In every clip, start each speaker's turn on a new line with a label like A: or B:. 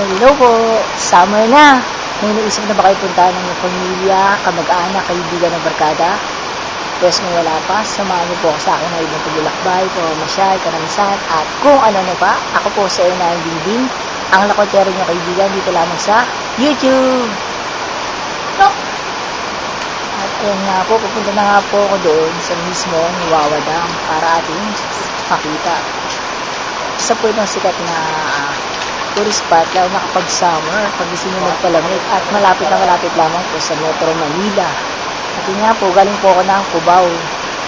A: Hello po! Summer na! May naisip na ba kayo puntahan ng pamilya, kamag-anak, kaibigan ng barkada? Yes, kung wala pa, samahan niyo po ako sa akin na ibang paglakbay, pamamasyal, karamisan, at kung ano na pa, ako po sa iyo na Dingding, ang lakotero niyo kaibigan dito lamang sa YouTube! At ayun nga po, pupunta na nga po ako doon sa mismo Wawa Dam para ating makita. Isa po itong sikat na ah, tourist spot lalo na kapag summer, pag gusto nyo magpalamig at malapit na malapit lamang po sa Metro Manila. At yun nga po, galing po ako ng Cubao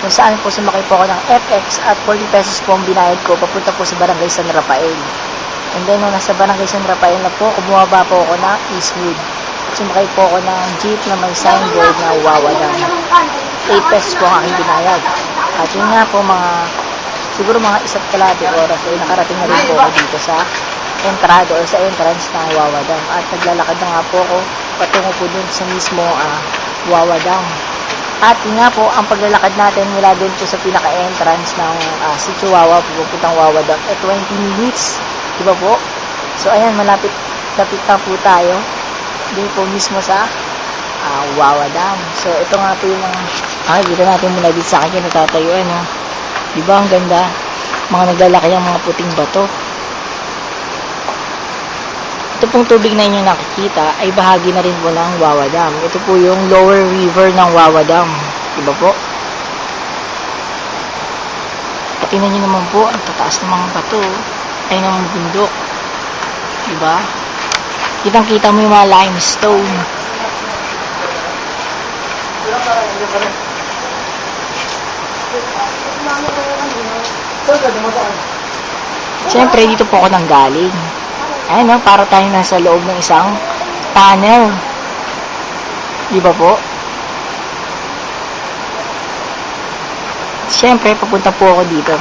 A: kung saan po sumakay po ako ng FX at 40 pesos po ang binayad ko papunta po sa Barangay San Rafael. And then, nung nasa Barangay San Rafael na po, bumaba po ako ng Eastwood. Sumakay po ako ng jeep na may signboard na Wawa Dam. 8 pesos po ang aking binayad. At yun nga po mga, siguro mga isa't kalahati oras ay nakarating na rin po ako dito sa entrado or sa entrance ng Wawa Dam. At naglalakad na nga po ako patungo po dun sa mismo ah, Wawa Dam. At nga po, ang paglalakad natin mula dun po sa pinaka-entrance ng uh, si Chihuahua, pupuntang Wawa Dam, eh 20 minutes. Di ba po? So ayan, malapit, lapit na po tayo. Doon po mismo sa ah, Wawa Dam. So ito nga po yung mga, ah, dito natin mula dito sa akin natatayuan. No? Di ba ang ganda? Mga naglalaki ang mga puting bato. Ito pong tubig na inyong nakikita ay bahagi na rin po ng Wawa Dam. Ito po yung lower river ng Wawa Dam. Diba po? Tingnan nyo naman po, ang tataas ng mga bato. Ay ng bundok. Diba? Kitang kita mo yung mga limestone. Siyempre, dito po ako nang Ayun, no, para tayo nasa loob ng isang tunnel. Di ba po? Siyempre, papunta po ako dito.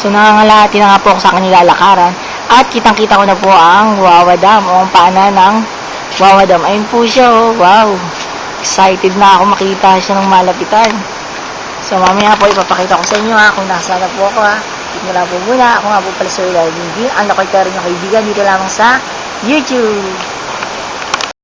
A: So, nangangalahati na nga po ako sa kanila lakaran. At kitang-kita ko na po ang Wawa Dam o ang pana ng Wawa Dam. Ayun po siya, oh. Wow. Excited na ako makita siya ng malapitan. So, mamaya po ipapakita ko sa inyo ha kung nasa na po ako ha. Lang po muna. Ako nga po pala Sir Hindi. Ang lakoy ka rin kaibigan dito lamang sa YouTube.